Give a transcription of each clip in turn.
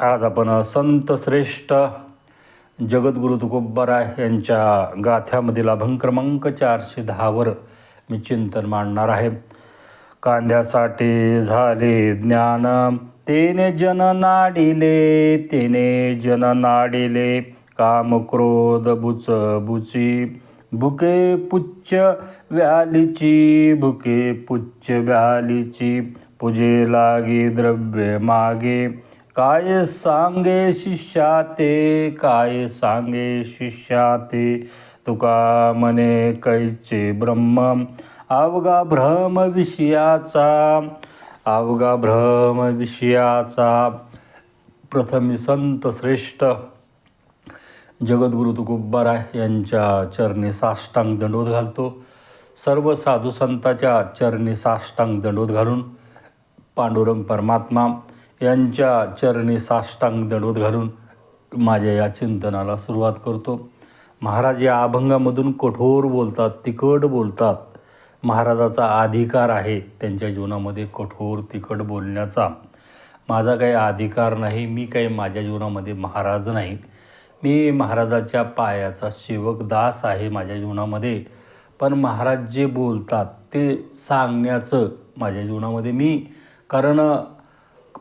आज आपण संत श्रेष्ठ जगद्गुरु तुकोबाराय यांच्या गाथ्यामधील अभंग क्रमांक चारशे दहावर मी चिंतन मांडणार आहे. कांद्यासाठी झाले ज्ञान तेने जन नाडिले तेने जन नाडिले. काम क्रोध बुच बुची भुके पुच्छ व्यालीची भुके पुच्छ व्यालीची. पूजे लागे द्रव्य मागे. काय सांगे शिष्या ते काय सांगे शिष्या ते तुका मने कैचे ब्रह्म अवगा भ्रम विषयाचा अवगा भ्रम विषयाचा. प्रथम संत श्रेष्ठ जगद्गुरु तुकोबाराय यांच्या चरणी साष्टांग दंडोत घालतो. सर्व साधू संताच्या चरणी साष्टांग दंडोत घालून पांडुरंग परमात्मा यांच्या चरणी साष्टांग दडवत घालून माझ्या या चिंतनाला सुरुवात करतो. महाराज या अभंगामधून कठोर बोलतात तिखट बोलतात. महाराजाचा अधिकार आहे त्यांच्या जीवनामध्ये कठोर तिखट बोलण्याचा. माझा काही अधिकार नाही मी काही माझ्या जीवनामध्ये महाराज नाही. मी महाराजाच्या पायाचा सेवक दास आहे माझ्या जीवनामध्ये. पण महाराज जे बोलतात ते सांगण्याचं माझ्या जीवनामध्ये मी कारण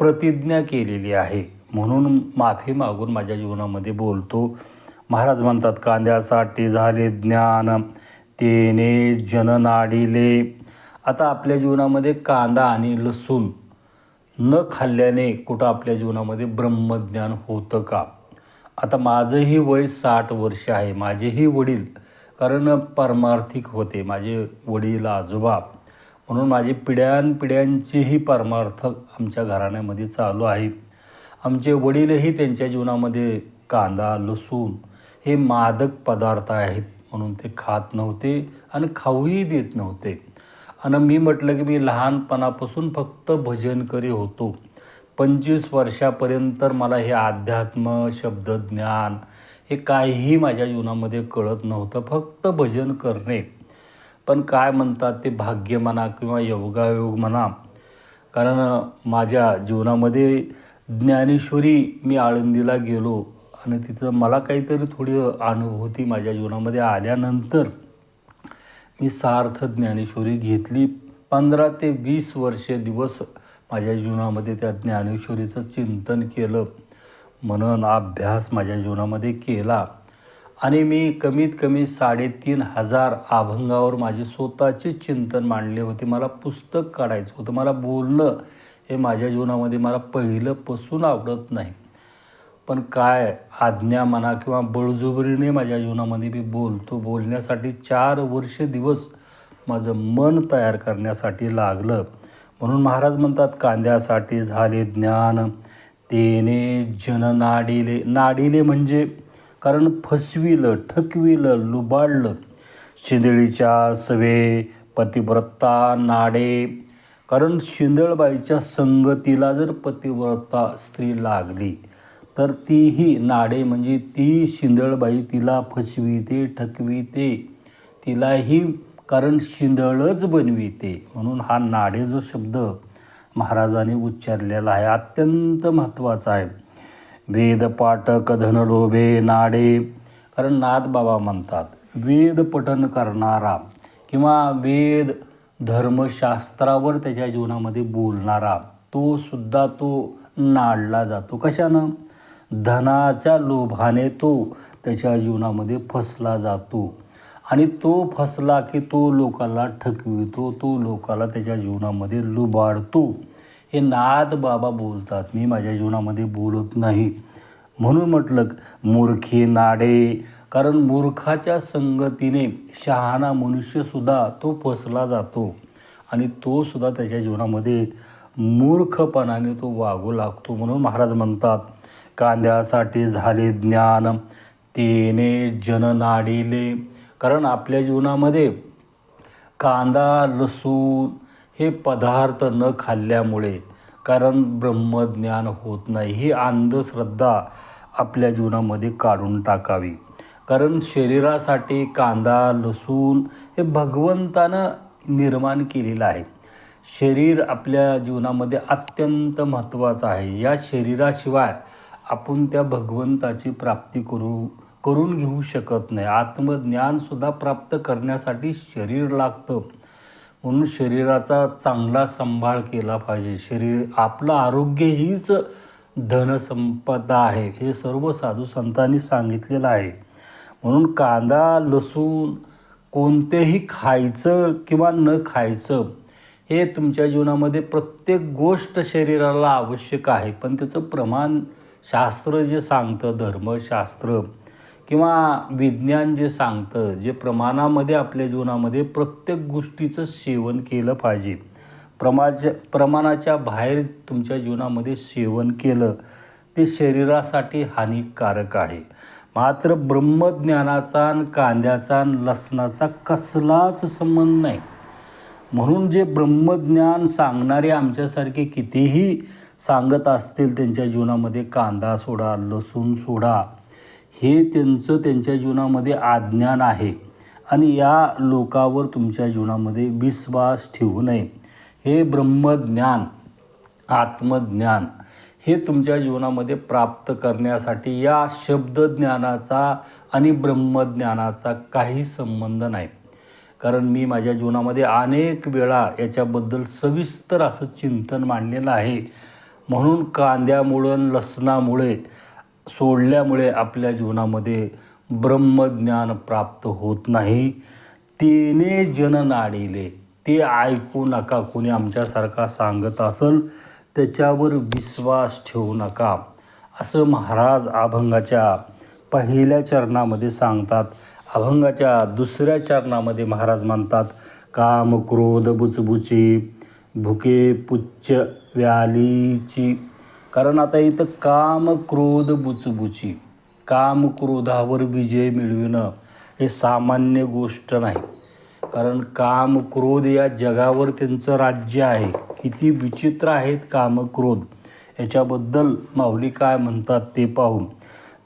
प्रतिज्ञा केलेली आहे. म्हणून माफी मागून माझ्या जीवनामध्ये बोलतो. महाराज म्हणतात कांद्यासाठी झाले ज्ञान तेने जननाडीले आता आपल्या जीवनामध्ये कांदा आणि लसूण न खाल्ल्याने कुठं आपल्या जीवनामध्ये ब्रह्मज्ञान होतं का? आता माझंही वय साठ वर्ष आहे. माझेही वडील कारण परमार्थिक होते. माझे वडील आजोबा म्हणून माझी पिढ्यानपिढ्यांचीही परमार्थ आमच्या घराण्यामध्ये चालू आहे. आमचे वडीलही त्यांच्या जीवनामध्ये कांदा लसूण हे मादक पदार्थ आहेत म्हणून ते खात नव्हते आणि खाऊही देत नव्हते. आणि मी म्हटलं की मी लहानपणापासून फक्त भजनकरी होतो. पंचवीस वर्षापर्यंत मला हे अध्यात्म शब्दज्ञान हे काहीही माझ्या जीवनामध्ये कळत नव्हतं. फक्त भजन करणे. पण काय म्हणतात ते भाग्य म्हणा किंवा योगायोग म्हणा. कारण माझ्या जीवनामध्ये ज्ञानेश्वरी मी आळंदीला गेलो आणि तिथं मला काहीतरी थोडी अनुभूती माझ्या जीवनामध्ये आल्यानंतर मी सार्थ ज्ञानेश्वरी घेतली. पंधरा ते वीस वर्षे दिवस माझ्या जीवनामध्ये त्या ज्ञानेश्वरीचं चिंतन केलं. म्हणून अभ्यास माझ्या जीवनामध्ये केला. आणि मी कमीत कमी साडेतीन हजार अभंगावर माझे स्वतःचे चिंतन मांडले होते. मला पुस्तक काढायचं होतं. मला बोलणं हे माझ्या जीवनामध्ये मला पहिलं पसून आवडत नाही. पण काय आज्ञा म्हणा किंवा बळजुबरीने माझ्या जीवनामध्ये मी बोलतो बोलण्यासाठी चार वर्ष दिवस माझं मन तयार करण्यासाठी लागलं. म्हणून महाराज म्हणतात कांद्यासाठी झाले ज्ञान तेने जन नाडिले नाडिले म्हणजे कारण फसविलं ठकविलं लुबाडलं. शिंदळीच्या सवे पतिव्रता नाडे. कारण शिंदळबाईच्या संगतीला जर पतिव्रता स्त्री लागली तर तीही नाडे म्हणजे ती शिंदळबाई तिला फसविते ठकविते. तिलाही कारण शिंदळच बनविते. म्हणून हा नाडे जो शब्द महाराजांनी उच्चारलेला आहे अत्यंत महत्त्वाचा आहे. वेद पाठक धनलोभे नाडे. कारण नाथ बाबा म्हणतात वेद पठन करणारा किंवा वेद धर्मशास्त्रावर त्याच्या जीवनामध्ये बोलणारा तो सुद्धा तो नाडला जातो. कशानं? धनाच्या लोभाने तो त्याच्या जीवनामध्ये फसला जातो. आणि तो फसला की तो लोकाला ठकवितो तो लोकाला त्याच्या जीवनामध्ये लुबाडतो. हे नाद बाबा बोलतात. मी माझ्या जीवनामध्ये बोलत नाही. म्हणून म्हटलं मूर्खी नाडे. कारण मूर्खाच्या संगतीने शहाणा मनुष्यसुद्धा तो फसला जातो. आणि तो सुद्धा त्याच्या जीवनामध्ये मूर्खपणाने तो वागू लागतो म्हणून महाराज म्हणतात कांद्यासाठी झाले ज्ञान तेने जन नाडिले. कारण आपल्या जीवनामध्ये कांदा लसूण हे पदार्थ न खाल्ल्यामुळे कारण ब्रह्मज्ञान होत नाही ही अंधश्रद्धा आपल्या जीवनामध्ये काढून टाकावी. कारण शरीरासाठी कांदा लसूण हे भगवंतानं निर्माण केलेलं आहे. शरीर आपल्या जीवनामध्ये अत्यंत महत्त्वाचं आहे. या शरीराशिवाय आपण त्या भगवंताची प्राप्ती करू करून घेऊ शकत नाही. आत्मज्ञानसुद्धा प्राप्त करण्यासाठी शरीर लागतं. म्हणून शरीराचा चांगला सांभाळ केला पाहिजे. शरीर आपलं आरोग्य हीच धनसंपदा आहे. हे सर्व साधू संतांनी सांगितलेलं आहे. म्हणून कांदा लसूण कोणतेही खायचं किंवा न खायचं हे तुमच्या जीवनामध्ये प्रत्येक गोष्ट शरीराला आवश्यक आहे. पण त्याचं प्रमाण शास्त्र जे सांगतं धर्मशास्त्र किंवा विज्ञान जे सांगतं जे प्रमाणामध्ये आपल्या जीवनामध्ये प्रत्येक गोष्टीचं सेवन केलं पाहिजे. प्रमाज प्रमाणाच्या बाहेर तुमच्या जीवनामध्ये सेवन केलं ते शरीरासाठी हानिकारक आहे. मात्र ब्रह्मज्ञानाचा आणि कांद्याचा आणि लसणाचा कसलाच संबंध नाही. म्हणून जे ब्रह्मज्ञान सांगणारे आमच्यासारखे कितीही सांगत असतील त्यांच्या जीवनामध्ये कांदा सोडा लसूण सोडा हे त्यांचं त्यांच्या जीवनामध्ये आज्ञान आहे. आणि या लोकावर तुमच्या जीवनामध्ये विश्वास ठेवू नये. हे ब्रह्मज्ञान आत्मज्ञान हे तुमच्या जीवनामध्ये प्राप्त करण्यासाठी या शब्दज्ञानाचा आणि ब्रह्मज्ञानाचा काही संबंध नाही. कारण मी माझ्या जीवनामध्ये अनेक वेळा याच्याबद्दल सविस्तर असं चिंतन मांडलेलं आहे. म्हणून कांद्यामुळं लसणामुळे सोडल्यामुळे आपल्या जीवनामध्ये ब्रह्मज्ञान प्राप्त होत नाही. तेने जन नाडिले. ते ऐकू नका. कोणी आमच्यासारखा सांगत असेल त्याच्यावर विश्वास ठेवू नका. असं महाराज अभंगाच्या पहिल्या चरणामध्ये सांगतात. अभंगाच्या दुसऱ्या चरणामध्ये महाराज म्हणतात काम क्रोध बुचबुची भुके पुच्च व्यालीची कारण आता इथं काम क्रोध बुचबुची. काम क्रोधावर विजय मिळविणं हे सामान्य गोष्ट नाही. कारण काम क्रोध या जगावर त्यांचं राज्य आहे. किती विचित्र आहेत काम क्रोध. याच्याबद्दल माऊली काय म्हणतात ते पाहू.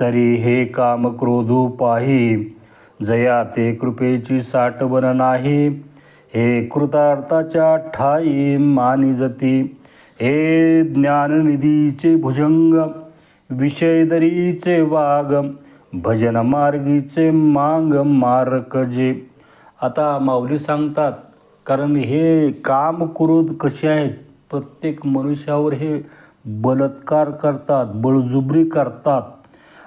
तरी हे काम क्रोधो पाही जया ते कृपेची साठवण नाही. हे कृतार्थाच्या ठाई मानी जती हे ज्ञाननिधीचे भुजंग विषयदरीचे वाग भजन मार्गीचे मांग मारक जे. आता माऊली सांगतात कारण हे काम क्रोध कसे आहेत? प्रत्येक मनुष्यावर हे बलात्कार करतात बळजुबरी करतात.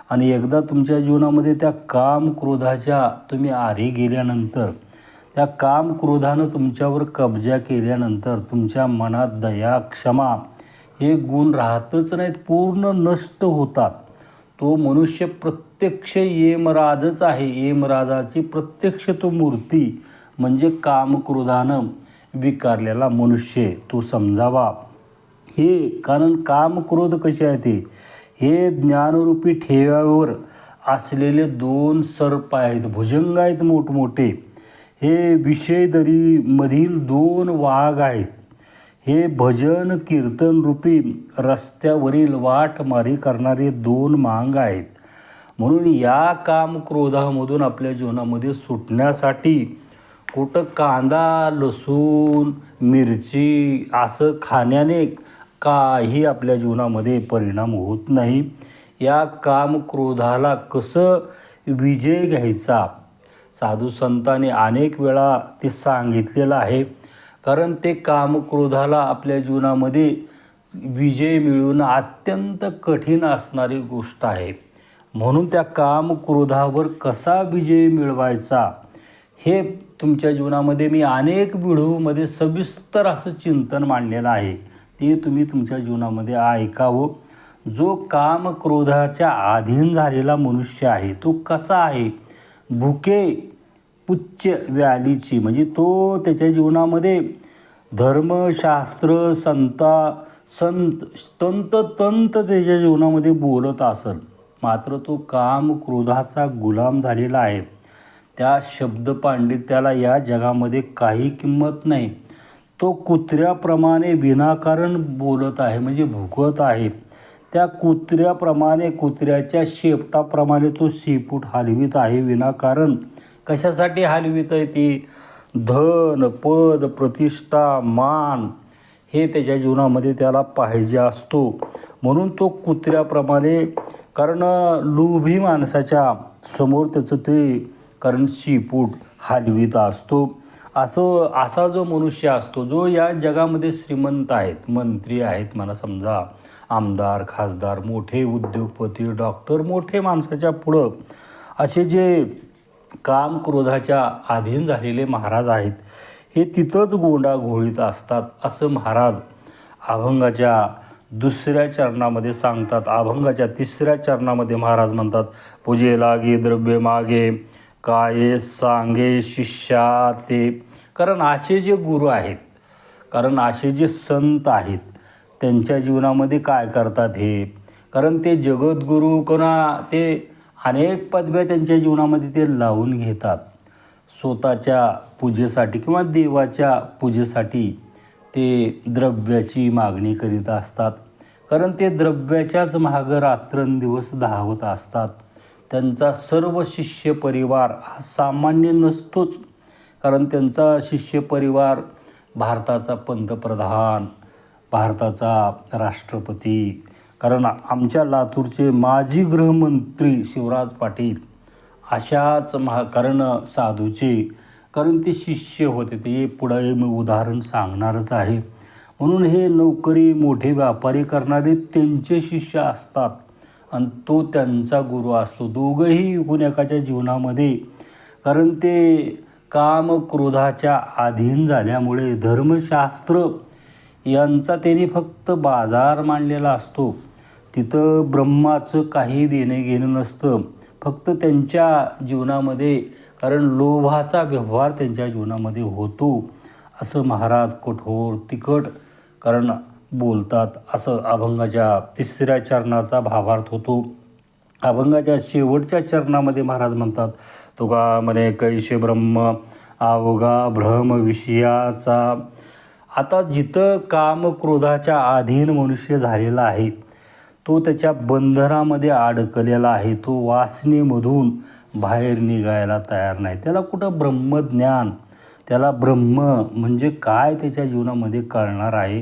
आणि एकदा तुमच्या जीवनामध्ये त्या काम क्रोधाच्या तुम्ही आरी गेल्यानंतर त्या काम क्रोधानं तुमच्यावर कब्जा केल्यानंतर तुमच्या मनात दया क्षमा हे गुण राहतच नाहीत पूर्ण नष्ट होतात. तो मनुष्य प्रत्यक्ष येमराजच आहे. येमराजाची प्रत्यक्ष तो मूर्ती म्हणजे कामक्रोधानं विकारलेला मनुष्य. तो समजावा. हे कारण काम क्रोध कसे आहे ते? हे ज्ञानरूपी ठेव्यावर असलेले दोन सर्प आहेत. भुजंग आहेत मोठमोठे. हे विषयदरीमधील दोन वाघ आहेत. हे भजन कीर्तन रूपी रस्त्यावरील वाटमारी करणारे दोन मांग आहेत. म्हणून या काम क्रोधामधून आपल्या जीवनामध्ये सुटण्यासाठी कुठं कांदा लसूण मिरची असं खाण्याने काही आपल्या जीवनामध्ये परिणाम होत नाही. या काम क्रोधाला कसं विजय घ्यायचा? साधू संतांनी अनेक वेळा ते सांगितलेलं आहे. कारण ते काम क्रोधाला आपल्या जीवनामध्ये विजय मिळवणं अत्यंत कठीण असणारी गोष्ट आहे. म्हणून त्या काम क्रोधावर कसा विजय मिळवायचा हे तुमच्या जीवनामध्ये मी अनेक व्हिडिओमध्ये सविस्तर असं चिंतन मांडलेलं आहे. ते तुम्ही तुमच्या जीवनामध्ये ऐकावं. जो काम क्रोधाच्या अधीन झालेला मनुष्य आहे तो कसा आहे? भुके पुच्च व्यालीची म्हणजे तो त्याच्या जीवनामध्ये धर्मशास्त्र संता संत तंत तंत त्याच्या जीवनामध्ये बोलत असल. मात्र तो काम क्रोधाचा गुलाम झालेला आहे. त्या शब्द पांडित्याला या जगामध्ये काही किंमत नाही. तो कुत्र्याप्रमाणे विनाकारण बोलत आहे म्हणजे भुकत आहे. त्या कुत्र्याप्रमाणे कुत्र्याच्या शेपटाप्रमाणे तो शेपूट हलवीत आहे विनाकारण कशासाठी हलवीत आहे ती? धन पद प्रतिष्ठा मान हे त्याच्या जीवनामध्ये त्याला पाहिजे असतो. म्हणून तो कुत्र्याप्रमाणे कारण लोभी माणसाच्या समोर त्याचं ते कारण शिपूट हलवीत असतो. असं असा जो मनुष्य असतो जो या जगामध्ये श्रीमंत आहेत मंत्री आहेत मला समजा. आमदार खासदार मोठे उद्योगपती डॉक्टर मोठे माणसाच्या पुढं असे जे काम क्रोधाच्या अधीन झालेले महाराज आहेत हे तिथंच गोंडाघोळीत असतात असं महाराज अभंगाच्या दुसऱ्या चरणामध्ये सांगतात. अभंगाच्या तिसऱ्या चरणामध्ये महाराज म्हणतात पूजे लागे द्रव्य मागे काय सांगे शिष्या ते कारण असे जे गुरु आहेत कारण असे जे संत आहेत त्यांच्या जीवनामध्ये काय करतात हे? कारण ते जगद्गुरू कोणा ते अनेक पदव्या त्यांच्या जीवनामध्ये ते लावून घेतात. स्वतःच्या पूजेसाठी किंवा देवाच्या पूजेसाठी ते द्रव्याची मागणी करीत असतात. कारण ते द्रव्याच्याच मागं रात्रंदिवस धावत असतात. त्यांचा सर्व शिष्य परिवार हा सामान्य नसतोच. कारण त्यांचा शिष्य परिवार भारताचा पंतप्रधान भारताचा राष्ट्रपती. कारण आमच्या लातूरचे माजी गृहमंत्री शिवराज पाटील अशाच महा कारण साधूचे कारण ते शिष्य होते ते पुढे मी उदाहरण सांगणारच आहे. म्हणून हे नोकरी मोठे व्यापारी करणारे त्यांचे शिष्य असतात. आणि तो त्यांचा गुरु असतो. दोघंही एकूण एकाच्या जीवनामध्ये कारण ते काम क्रोधाच्या अधीन झाल्यामुळे धर्मशास्त्र यांचा त्यांनी फक्त बाजार मांडलेला असतो. तिथं ब्रह्माचं काही देणे घेणं नसतं. फक्त त्यांच्या जीवनामध्ये कारण लोभाचा व्यवहार त्यांच्या जीवनामध्ये होतो. असं महाराज कठोर तिखट कारण बोलतात असं अभंगाच्या तिसऱ्या चरणाचा भावार्थ होतो. अभंगाच्या शेवटच्या चरणामध्ये महाराज म्हणतात तुका म्हणे कैशे ब्रह्म अवघा भ्रम विषयाचा आता जिथं काम क्रोधाच्या अधीन मनुष्य झालेला आहे तो त्याच्या बंधनामध्ये अडकलेला आहे तो वासनेमधून बाहेर निघायला तयार नाही. त्याला कुठं ब्रह्मज्ञान त्याला ब्रह्म म्हणजे काय त्याच्या जीवनामध्ये कळणार आहे?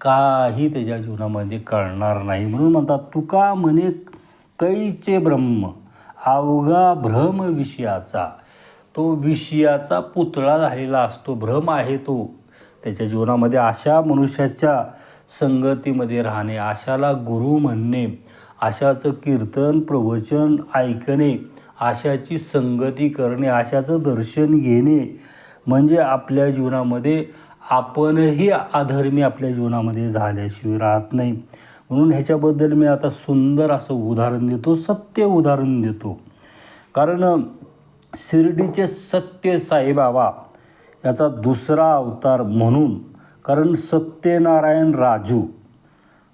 काही त्याच्या जीवनामध्ये कळणार नाही. म्हणून म्हणतात तुका म्हणे कैचे ब्रह्म अवघा भ्रम विषयाचा. तो विषयाचा पुतळा झालेला असतो भ्रम आहे तो. त्याच्या जीवनामध्ये अशा मनुष्याच्या संगतीमध्ये राहणे आशाला गुरु म्हणणे आशाचं कीर्तन प्रवचन ऐकणे आशाची संगती करणे आशाचं दर्शन घेणे म्हणजे आपल्या जीवनामध्ये आपणही अधर्मी आपल्या जीवनामध्ये झाल्याशिवाय राहत नाही. म्हणून ह्याच्याबद्दल मी आता सुंदर असं उदाहरण देतो सत्य उदाहरण देतो. कारण शिर्डीचे सत्य साईबाबा याचा दुसरा अवतार म्हणून कारण सत्यनारायण राजू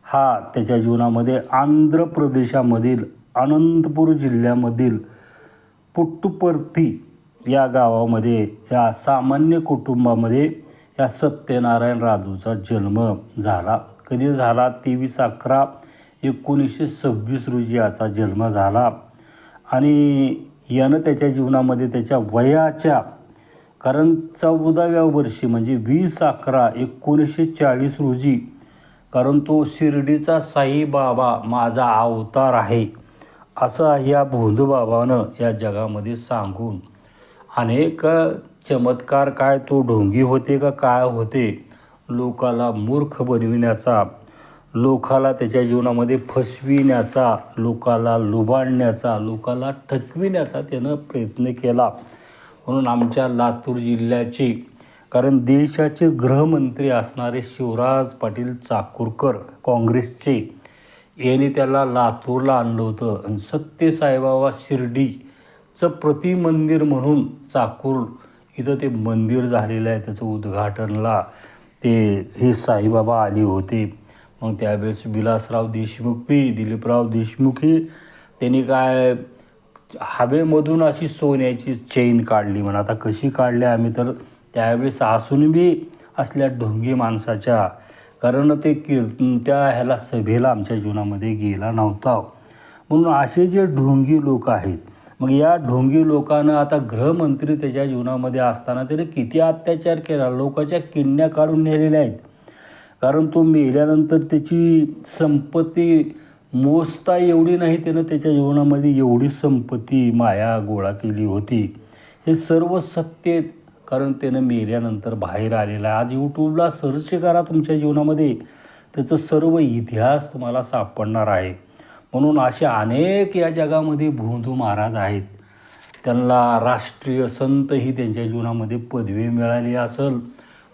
हा त्याच्या जीवनामध्ये आंध्र प्रदेशामधील अनंतपूर जिल्ह्यामधील पुट्टुपर्ती या गावामध्ये या सामान्य कुटुंबामध्ये या सत्यनारायण राजूचा जन्म झाला. कधी झाला? तेवीस अकरा एकोणीसशे सव्वीस रोजी याचा जन्म झाला. आणि यानं त्याच्या जीवनामध्ये त्याच्या वयाच्या कारण चौदाव्या वर्षी म्हणजे वीस अकरा एकोणीसशे चाळीस रोजी कारण तो शिर्डीचा साईबाबा माझा अवतार आहे असं या भोंदूबाबानं या जगामध्ये सांगून अनेक चमत्कार काय तो ढोंगी होते का काय होते लोकाला मूर्ख बनविण्याचा लोकाला त्याच्या जीवनामध्ये फसविण्याचा लोकाला लुबाडण्याचा लोकाला ठकविण्याचा त्यानं प्रयत्न केला. म्हणून आमच्या लातूर जिल्ह्याचे कारण देशाचे गृहमंत्री असणारे शिवराज पाटील चाकूरकर काँग्रेसचे यांनी त्याला लातूरला आणलं होतं. आणि सत्य साईबाबा शिर्डीचं प्रतिमंदिर म्हणून चाकूर इथं ते मंदिर झालेलं आहे. त्याचं उद्घाटनला ते हे साईबाबा आले होते. मग त्यावेळेस विलासराव देशमुख पी. दिलीपराव देशमुखी त्यांनी काय हवेमधून अशी सोन्याची चेन काढली म्हणा. आता कशी काढली आम्ही तर त्यावेळेस असून बी असल्या ढोंगी माणसाच्या. कारण ते कीर्तन त्या ह्याला सभेला आमच्या जीवनामध्ये गेला नव्हता. म्हणून असे जे ढोंगी लोक आहेत मग या ढोंगी लोकांना आता गृहमंत्री त्याच्या जीवनामध्ये असताना त्याने किती अत्याचार केला? लोकांच्या किडण्या काढून नेलेल्या आहेत. कारण तो मेल्यानंतर त्याची संपत्ती मोजता एवढी नाही त्यानं त्याच्या जीवनामध्ये एवढी संपत्ती माया गोळा केली होती. हे सर्व सत्य कारण त्यानं मेल्यानंतर बाहेर आलेलं आहे. आज यूट्यूबला सर्च करा तुमच्या जीवनामध्ये. त्याचं सर्व इतिहास तुम्हाला सापडणार आहे. म्हणून असे अनेक या जगामध्ये भोंदू महाराज आहेत. त्यांना राष्ट्रीय संत ही त्यांच्या जीवनामध्ये पदवी मिळाली असेल.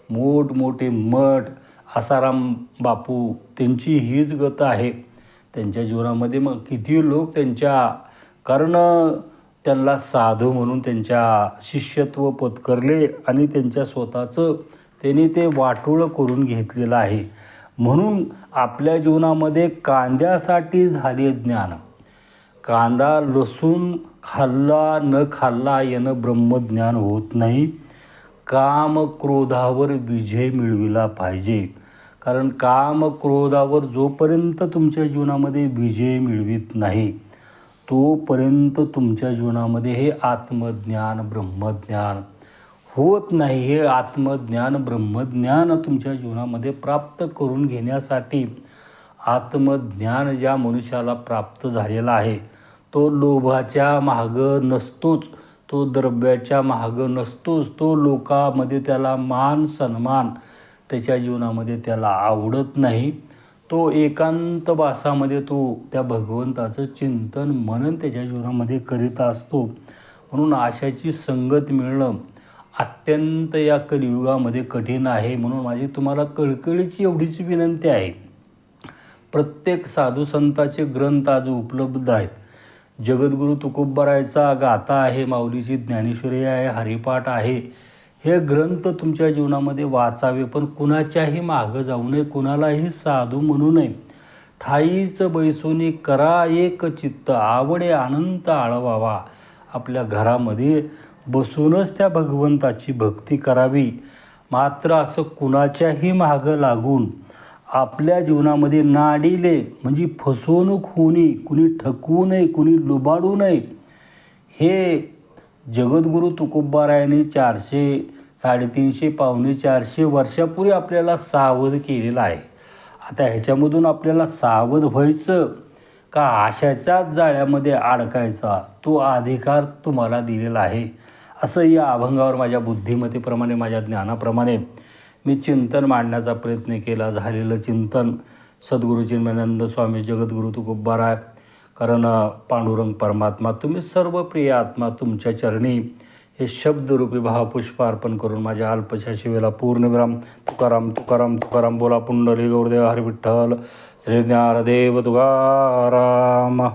मोठमोठे मठ आसाराम बापू त्यांची हीच गत आहे. त्यांच्या जीवनामध्ये मग किती लोक त्यांच्या कारण त्यांना साधू म्हणून त्यांच्या शिष्यत्व पत्करले आणि त्यांच्या स्वतःचं त्यांनी ते वाटोळं करून घेतलेलं आहे. म्हणून आपल्या जीवनामध्ये कांद्यासाठी झाले ज्ञान. कांदा लसूण खाल्ला न खाल्ला यानं ब्रह्मज्ञान होत नाही. काम क्रोधावर विजय मिळविला पाहिजे. कारण काम क्रोधावर जोपर्यंत तुमच्या जीवनामध्ये विजय मिळवित नाही तोपर्यंत तुमच्या जीवनामध्ये हे आत्मज्ञान ब्रह्मज्ञान होत नाही. हे आत्मज्ञान ब्रह्मज्ञान तुमच्या जीवनामध्ये प्राप्त करून घेण्यासाठी आत्मज्ञान ज्या मनुष्याला प्राप्त झालेला आहे तो लोभाच्या मागं नसतोच तो द्रव्याच्या मागं नसतोच तो लोकामध्ये त्याला मान सन्मान त्याच्या जीवनामध्ये त्याला आवडत नाही. तो एकांत वासामध्ये तो त्या भगवंताचं चिंतन मनन त्याच्या जीवनामध्ये करीत असतो. म्हणून आशाची संगत मिळणं अत्यंत या कलियुगामध्ये कठीण आहे. म्हणून माझी तुम्हाला कळकळीची एवढीच विनंती आहे. प्रत्येक साधू संतांचे ग्रंथ आज उपलब्ध आहेत. जगद्गुरू तुकोबरायचा गाथा आहे माऊलीची ज्ञानेश्वरी आहे हरिपाठ आहे. हे ग्रंथ तुमच्या जीवनामध्ये वाचावे पण कुणाच्याही मागं जाऊ नये कुणालाही साधू म्हणू नये. ठाईच बैसोनी करा एक चित्त आवडे अनंत आळवावा. आपल्या घरामध्ये बसूनच त्या भगवंताची भक्ती करावी. मात्र असं कुणाच्याही मागं लागून आपल्या जीवनामध्ये नाडिले म्हणजे फसवणूक होऊ नये कुणी ठकवू नये कुणी लुबाडू नये. हे जगद्गुरू तुकोबारायांनी चारशे साडेतीनशे पावणे चारशे वर्षापूर्वी आपल्याला सावध केलेला आहे. आता ह्याच्यामधून आपल्याला सावध व्हायचं का आशाच्याच जाळ्यामध्ये अडकायचा? तो अधिकार तुम्हाला दिलेला आहे. असं या अभंगावर माझ्या बुद्धिमतेप्रमाणे माझ्या ज्ञानाप्रमाणे मी चिंतन मांडण्याचा प्रयत्न केला. झालेलं चिंतन सद्गुरू चिन्मयानंद स्वामी जगद्गुरू तुकोबाराय कारण पांडुरंग परमात्मा तुम्ही सर्व प्रिय आत्मा तुमच्या चरणी हे शब्दरूपी भावपुष्प अर्पण करून माझ्या अल्पशा शिवेला पूर्णविराम. तुकाराम तुकाराम तुकाराम बोला पुंडली गौरदेव हरविठ्ठल विठ्ठल श्री तुकाराम.